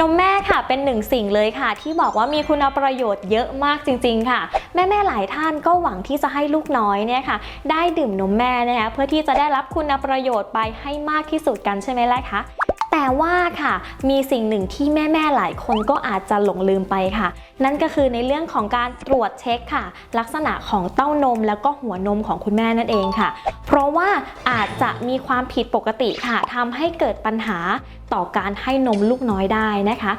นมแม่ค่ะเป็นหนึ่งสิ่งเลยค่ะ ที่บอกว่ามีคุณประโยชน์เยอะมากจริง ๆ ค่ะ แม่ๆหลายท่านก็หวังที่จะให้ลูกน้อยเนี่ยค่ะ ได้ดื่มนมแม่นะคะเพื่อที่จะได้รับคุณประโยชน์ไปให้มากที่สุดกันใช่ไหมล่ะคะ แต่ว่าค่ะ มีสิ่งหนึ่งที่แม่ๆหลายคนก็อาจจะหลงลืมไปค่ะ นั่นก็คือในเรื่องของการตรวจเช็คค่ะ ลักษณะของเต้านมแล้วก็หัวนมของคุณแม่นั่นเองค่ะ เพราะว่าอาจจะมีความผิดปกติค่ะทำให้เกิดปัญหาต่อการให้นมลูกน้อยได้นะคะ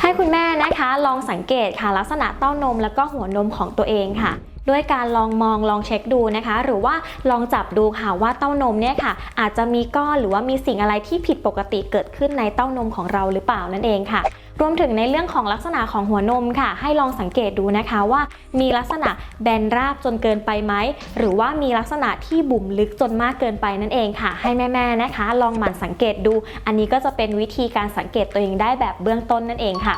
ให้คุณแม่นะคะลองสังเกตค่ะ ลักษณะเต้านมแล้วก็หัวนมของตัวเองค่ะ ด้วยการลองมองลองเช็คดูนะคะ หรือว่าลองจับดูค่ะว่าเต้านมเนี่ยค่ะ อาจจะมีก้อนหรือว่ามีสิ่งอะไรที่ผิดปกติเกิดขึ้นในเต้านมของเราหรือเปล่านั่นเองค่ะรวมถึงในเรื่องของลักษณะของหัวนมค่ะ ให้ลองสังเกตดูนะคะว่ามีลักษณะแบนราบจนเกินไปไหม หรือว่ามีลักษณะที่บุ๋มลึกจนมากเกินไปนั่นเองค่ะ ให้แม่ๆนะคะ ลองหมั่นสังเกตดู อันนี้ก็จะเป็นวิธีการสังเกตตัวเองได้แบบเบื้องต้นนั่นเองค่ะ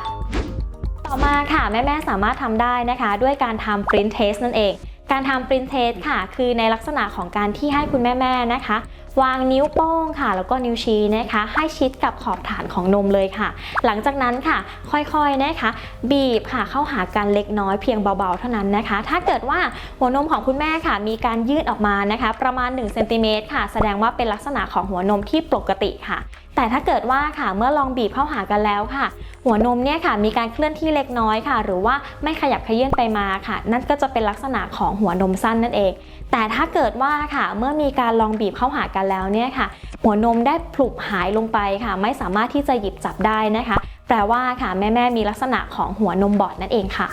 ต่อมาค่ะแม่ๆสามารถทำได้นะคะ ด้วยการทำ print test นั่นเอง การทำ print test ค่ะ คือในลักษณะของการที่ให้คุณแม่ๆนะคะวางนิ้วโป้งค่ะ แล้วก็นิ้วชี้นะคะ ให้ชิดกับขอบฐานของนมเลยค่ะ หลังจากนั้นค่ะ ค่อยๆนะคะ บีบค่ะเข้าหากันเล็กน้อยเพียงเบาๆเท่านั้นนะคะ ถ้าเกิดว่าหัวนมของคุณแม่ค่ะ มีการยืดออกมานะคะ ประมาณ1เซนติเมตรค่ะ แสดงว่าเป็นลักษณะของหัวนมที่ปกติค่ะ แต่ถ้าเกิดว่าค่ะเมื่อลองบีบเข้าหากันแล้วค่ะ หัวนมเนี่ยค่ะมีการเคลื่อนที่เล็กน้อยค่ะ หรือว่าไม่ขยับเขยื่นไปมาค่ะ นั่นก็จะเป็นลักษณะของหัวนมสั้นนั่นเอง แต่ถ้าเกิดว่าค่ะเมื่อมีการลองบีบเข้าหากันแล้วเนี่ยค่ะ หัวนมได้ผลุบหายลงไปค่ะ ไม่สามารถที่จะหยิบจับได้นะคะ แปลว่าค่ะแม่ๆมีลักษณะของหัวนมบอดนั่นเองค่ะ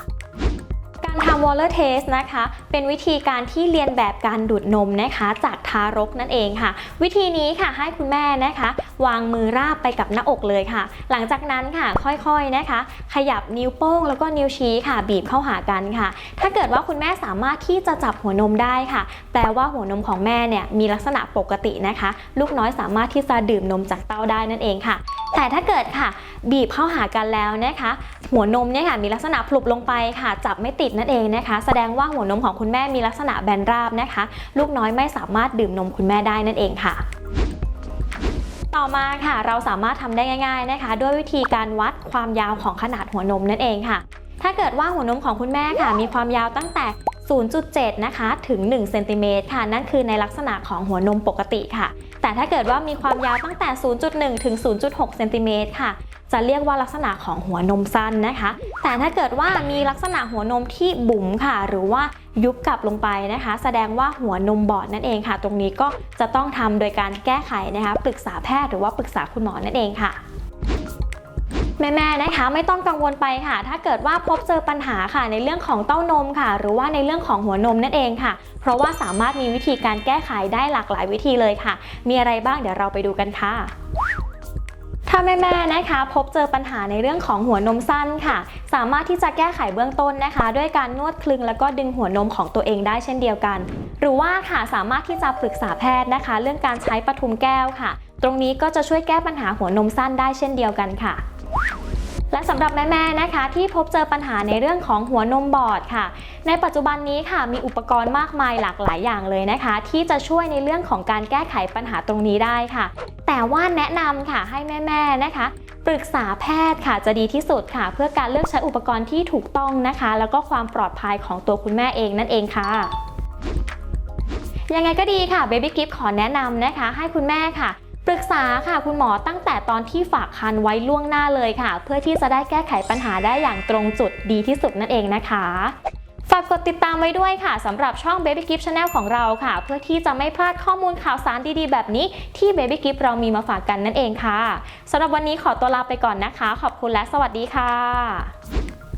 ทำ water test นะคะ เป็นวิธีการที่เรียนแบบการดูดนมนะคะ จากทารกนั่นเองค่ะ วิธีนี้ค่ะให้คุณแม่นะคะ วางมือราบไปกับหน้าอกเลยค่ะ หลังจากนั้นค่ะค่อยๆนะคะ ขยับนิ้วโป้งแล้วก็นิ้วชี้ค่ะ บีบเข้าหากันค่ะ ถ้าเกิดว่าคุณแม่สามารถที่จะจับหัวนมได้ค่ะ แปลว่าหัวนมของแม่เนี่ยมีลักษณะปกตินะคะ ลูกน้อยสามารถที่จะดื่มนมจากเต้าได้นั่นเองค่ะ แต่ถ้าเกิดค่ะ บีบเข้าหากันแล้วนะคะ หัวนมเนี่ยค่ะมีลักษณะพลุบลงไปค่ะ จับไม่ติดนั่นเองนะคะ แสดงว่าหัวนมของคุณแม่มีลักษณะแบนราบนะคะ ลูกน้อยไม่สามารถดื่มนมคุณแม่ได้นั่นเองค่ะต่อมาค่ะเราสามารถทำได้ง่ายๆนะคะ ด้วยวิธีการวัดความยาวของขนาดหัวนมนั่นเองค่ะ ถ้าเกิดว่าหัวนมของคุณแม่ค่ะ มีความยาวตั้งแต่ 0.7 นะคะ ถึง1เซนติเมตรค่ะ นั่นคือในลักษณะของหัวนมปกติค่ะ แต่ถ้าเกิดว่ามีความยาวตั้งแต่ 0.1 ถึง 0.6 เซนติเมตรค่ะ จะเรียกว่าลักษณะของหัวนมสั้นนะคะ แต่ถ้าเกิดว่ามีลักษณะหัวนมที่บุ๋มค่ะ หรือว่ายุบกลับลงไปนะคะ แสดงว่าหัวนมบอดนั่นเองค่ะ ตรงนี้ก็จะต้องทำโดยการแก้ไขนะคะ ปรึกษาแพทย์หรือว่าปรึกษาคุณหมอนั่นเองค่ะ แม่ๆนะคะไม่ต้องกังวลไปค่ะ ถ้าเกิดว่าพบเจอปัญหาค่ะในเรื่องของเต้านมค่ะ หรือว่าในเรื่องของหัวนมนั่นเองค่ะ เพราะว่าสามารถมีวิธีการแก้ไขได้หลากหลายวิธีเลยค่ะ มีอะไรบ้างเดี๋ยวเราไปดูกันค่ะถ้าแม่ๆนะคะ พบเจอปัญหาในเรื่องของหัวนมสั้นค่ะ สามารถที่จะแก้ไขเบื้องต้นนะคะ ด้วยการนวดคลึงแล้วก็ดึงหัวนมของตัวเองได้เช่นเดียวกัน หรือว่าค่ะสามารถที่จะปรึกษาแพทย์นะคะ เรื่องการใช้ปทุมแก้วค่ะ ตรงนี้ก็จะช่วยแก้ปัญหาหัวนมสั้นได้เช่นเดียวกันค่ะ และสำหรับแม่ๆนะคะ ที่พบเจอปัญหาในเรื่องของหัวนมบอดค่ะ ในปัจจุบันนี้ค่ะมีอุปกรณ์มากมายหลากหลายอย่างเลยนะคะ ที่จะช่วยในเรื่องของการแก้ไขปัญหาตรงนี้ได้ค่ะ แต่ว่าแนะนำค่ะให้แม่ๆนะคะ ปรึกษาแพทย์ค่ะจะดีที่สุดค่ะ เพื่อการเลือกใช้อุปกรณ์ที่ถูกต้องนะคะ แล้วก็ความปลอดภัยของตัวคุณแม่เองนั่นเองค่ะยังไงก็ดีค่ะ Baby Gift ขอแนะนำนะคะ ให้คุณแม่ค่ะ ปรึกษาค่ะคุณหมอตั้งแต่ตอนที่ฝากคันไว้ล่วงหน้าเลยค่ะ เพื่อที่จะได้แก้ไขปัญหาได้อย่างตรงจุดดีที่สุดนั่นเองนะคะฝากกดติดตามไว้ด้วยค่ะสำหรับช่อง Baby Gift Channel ของเราค่ะ เพื่อที่จะไม่พลาดข้อมูลข่าวสารดีๆ แบบนี้ที่ Baby Gift เรามีมาฝากกันนั่นเองค่ะสำหรับวันนี้ขอตัวลาไปก่อนนะคะ ขอบคุณและสวัสดีค่ะ